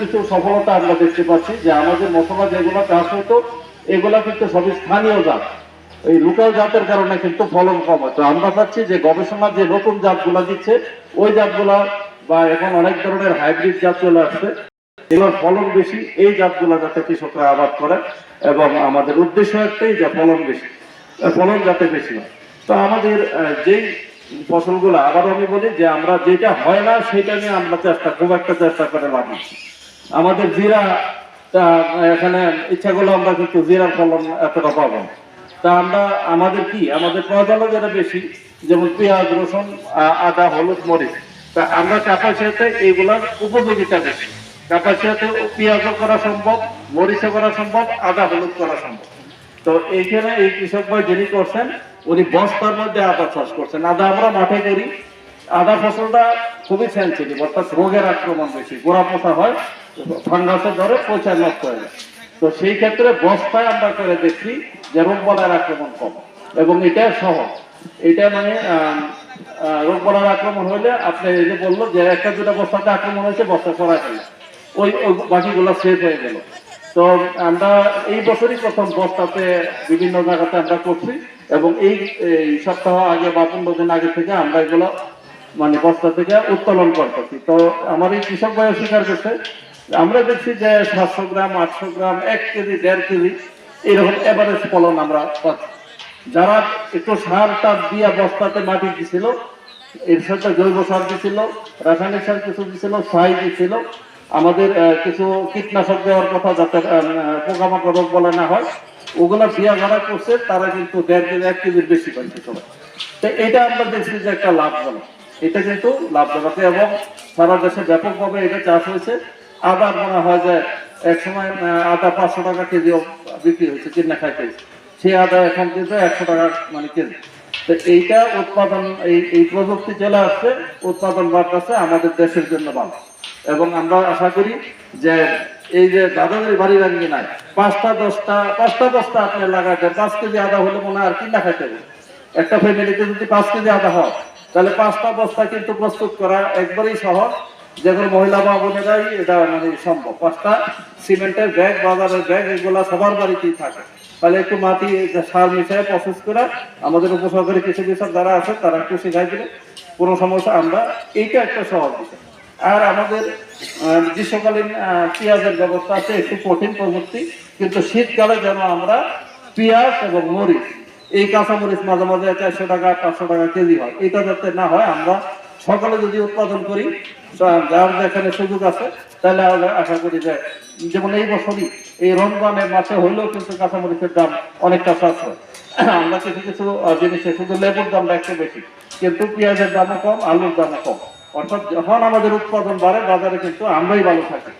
কিছু সফলতা আমরা দেখতে পাচ্ছি যে আমাদের মশলা যেগুলো চাষ হতো, এগুলা কিন্তু সবই স্থানীয় জাত। এই লোকাল জাতের কারণে কিন্তু ফলন কম হচ্ছে। আমরা চাচ্ছি যে গবেষণা যে নতুন জাতগুলা দিচ্ছে, ওই জাতগুলা বা এখন অনেক ধরনের হাইব্রিড জাত চলে আসছে, এগুলোর ফলন বেশি, এই জাতগুলা যাতে কৃষকরা আবাদ করে এবং আমাদের উদ্দেশ্য একটাই যে ফলন বেশি ফলন যাতে বেশি হয়। তো আমাদের যেই ফসলগুলো আবার আমি বলি যে আমরা যেটা হয় না, সেটা নিয়ে আমরা চেষ্টা, খুব একটা চেষ্টা করে লাভ। আমাদের জিরা এখানে ইচ্ছা করলে আমরা কিন্তু জিরার ফলন এতটা পাবো তা আমরা, আমাদের কি? আমাদের প্রয়োজন যেটা বেশি, যেমন পেঁয়াজ, রসুন আদা, হলুদ, মরিচ। তা আমরা ক্যাপাসিটিতে এইগুলার উপযোগিতা বেশি। ক্যাপাসিটিতে পেঁয়াজও করা সম্ভব, মরিচও করা সম্ভব, আদা, হলুদ করা সম্ভব। তো এইখানে এই কৃষক ভাই যিনি করছেন, উনি বস্তার মধ্যে আদা চাষ করছেন। আদা আমরা মাঠে করি আদা ফসলটা খুবই সেন্সিটিভ অর্থাৎ রোগের আক্রমণ বেশি। গোড়া পোষা হয় ফাঙ্গাসে ধরে পচা নষ্ট হয়ে যায়। তো সেই ক্ষেত্রে বস্তায় আমরা করে দেখি যে রোগ বলার আক্রমণ কম। এবং এটা সহজ। এটা মানে রোগ বলার আক্রমণ হলে আপনি এই যে বলল যে একটা দুটা বস্তাতে আক্রমণ হয়েছে, বস্তা সরাই ফেলে ওই বাকিগুলো সেফ হয়ে গেল। তো আমরা এই বছরই প্রথম বস্তাতে বিভিন্ন জায়গাতে আমরা করছি। এবং এই সপ্তাহ আগে বা পনেরো দিন আগে থেকে আমরা এগুলো মানে বস্তা থেকে উত্তোলন করতেছি। তো আমার এই কৃষক ভাই স্বীকার করছে। আমরা দেখছি যে সাতশো গ্রাম, আটশো গ্রাম, এক কেজি, দেড় কেজি এরকম এভারেজ ফলন আমরা পাচ্ছি। যারা একটু সার টার দিয়া বস্তাতে মাটি দিছিল, এর সাথে জৈব সার দিছিল, রাসায়নিক সার কিছু দিছিল সাই দিছিল, আমাদের কিছু কীটনাশক দেওয়ার কথা যাতে পোকামাকড় রোগ বলে না হয়, ওগুলা বিয়া যারা করছে, তারা কিন্তু দেড় কেজি, এক কেজির বেশি পাইছে সবাই। তো এটা আমরা দেখছি যে একটা লাভজনক। এটা কিন্তু লাভজনক এবং সারা দেশে ব্যাপকভাবে এটা চাষ হয়েছে। আদা মনে হয় যে এক সময় আদা পাঁচশো টাকা কেজিও বিক্রি হয়েছে কিনা খাইতে। সেই আদা এখন কিন্তু একশো টাকা মানে কেজি। তো এইটা উৎপাদন, এই এই প্রযুক্তি চলে আসছে, উৎপাদন বাড়তেছে আমাদের দেশের জন্য ভালো। এবং আমরা আশা করি যে এই যে দাদাদের বাড়ি রাঙ্গি নাই, পাঁচটা, দশটা পাঁচটা, দশটা আপনি লাগাইতে, পাঁচ কেজি আদা হলে মনে হয় আর কিনা খাইতে একটা ফ্যামিলিতে যদি পাঁচ কেজি আদা হয় তাহলে পাঁচটা বস্তা কিন্তু প্রস্তুত করা একবারেই সহজ। যেগুলো মহিলা বা বোনেরাই এটা মানে সম্ভব। পাঁচটা সিমেন্টের ব্যাগ, বাজারের ব্যাগ, এগুলা সবার বাড়িতেই থাকে। তাহলে একটু মাটি সার মিশিয়ে প্রসেস করে আমাদের উপসহকারী কৃষি বিষয় যারা আছে, তারা একটু শেখাই দিলে কোনো সমস্যা, আমরা এইটা একটা সহজ বিষয়। আর আমাদের গ্রীষ্মকালীন পেঁয়াজের ব্যবস্থা আছে, একটু কঠিন প্রযুক্তি, কিন্তু শীতকালে যেন আমরা পেঁয়াজ এবং মরিচ এই কাঁচামরিচ মাঝে মাঝে চারশো টাকা, পাঁচশো টাকা কেজি হয়। এটা যাতে না হয়, আমরা সকালে যদি উৎপাদন করি যার যেখানে সুযোগ আছে, তাহলে আমরা আশা করি যে যেমন এই বছরই, এই রমজানের মাসে হইলেও কিন্তু কাঁচামরিচের দাম অনেকটা সাশ্রয়। আমরা কিছু কিছু জিনিসে শুধু লেবুর দামটা একটু বেশি, কিন্তু পেঁয়াজের দামও কম, আলুর দামও কম। অর্থাৎ যখন আমাদের উৎপাদন বাড়ে, বাজারে কিন্তু আমরাই ভালো থাকি।